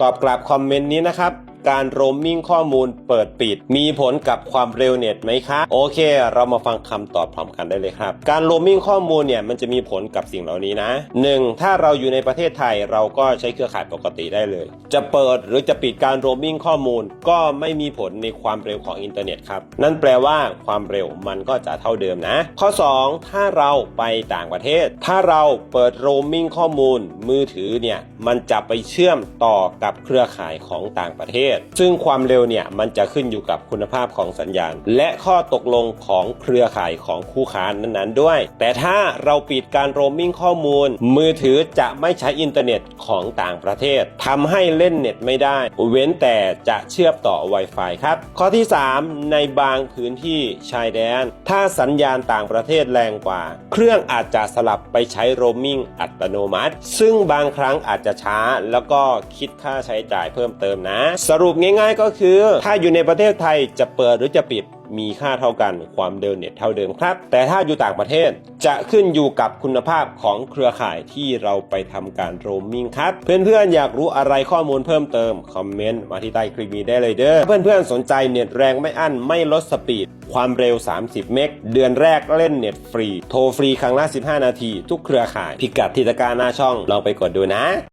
ตอบกลับคอมเมนต์นี้นะครับ การโรมมิ่งข้อมูลเปิดปิด มีผลกับความเร็วเน็ตไหมคะโอเค เรามาฟังคำตอบพร้อมกันได้เลยครับ การโรมมิ่งข้อมูลเนี่ยมันจะมีผลกับสิ่งเหล่านี้นะ 1. ถ้าเราอยู่ในประเทศไทยเราก็ใช้เครือข่ายปกติได้เลย จะเปิดหรือจะปิดการโรมมิ่งข้อมูล ก็ไม่มีผลในความเร็วของอินเทอร์เน็ตครับนั่นแปลว่าความเร็วมันก็จะเท่าเดิมนะ ข้อ 2 ถ้าเราไปต่างประเทศ ถ้าเราเปิดโรมมิ่งข้อมูลมือถือเนี่ยมันจะไปเชื่อมต่อกับเครือข่ายของต่างประเทศซึ่งความเร็วเนี่ยมันจะขึ้นอยู่กับคุณภาพของสัญญาณ และข้อตกลงของเครือข่ายของคู่ค้านั้นๆด้วย แต่ถ้าเราปิดการโรมมิ่งข้อมูล มือถือจะไม่ใช้อินเทอร์เน็ตของต่างประเทศทำให้เล่นเน็ตไม่ได้ เว้นแต่จะเชื่อมต่อ Wi-Fi ครับ ข้อที่ 3 ในบางพื้นที่ชายแดน ถ้าสัญญาณต่างประเทศแรงกว่า เครื่องอาจจะสลับไปใช้โรมมิ่งอัตโนมัติ ซึ่งบางครั้งอาจจะช้าแล้วก็คิดค่าใช้จ่ายเพิ่มเติมนะสรุปง่าย ๆ ก็คือ ถ้าอยู่ในประเทศไทยจะเปิดหรือจะปิดมีค่าเท่ากันความเร็วเน็ตเท่าเดิมครับ แต่ถ้าอยู่ต่างประเทศจะขึ้นอยู่กับคุณภาพของเครือข่ายที่เราไปทำการโรมมิ่งครับ เพื่อนๆ อยากรู้อะไรข้อมูลเพิ่มเติม คอมเมนต์มาที่ใต้คลิปนี้ได้เลยเด้อเพื่อนๆ สนใจเน็ตแรงไม่อั้นไม่ลดสปีด ความเร็ว 30 เมกเดือนแรกเล่นเน็ตฟรี โทรฟรีครั้งละ 15 นาที ทุกเครือข่าย พิกัดที่ตะกร้าหน้าช่องลองไปกดดูนะ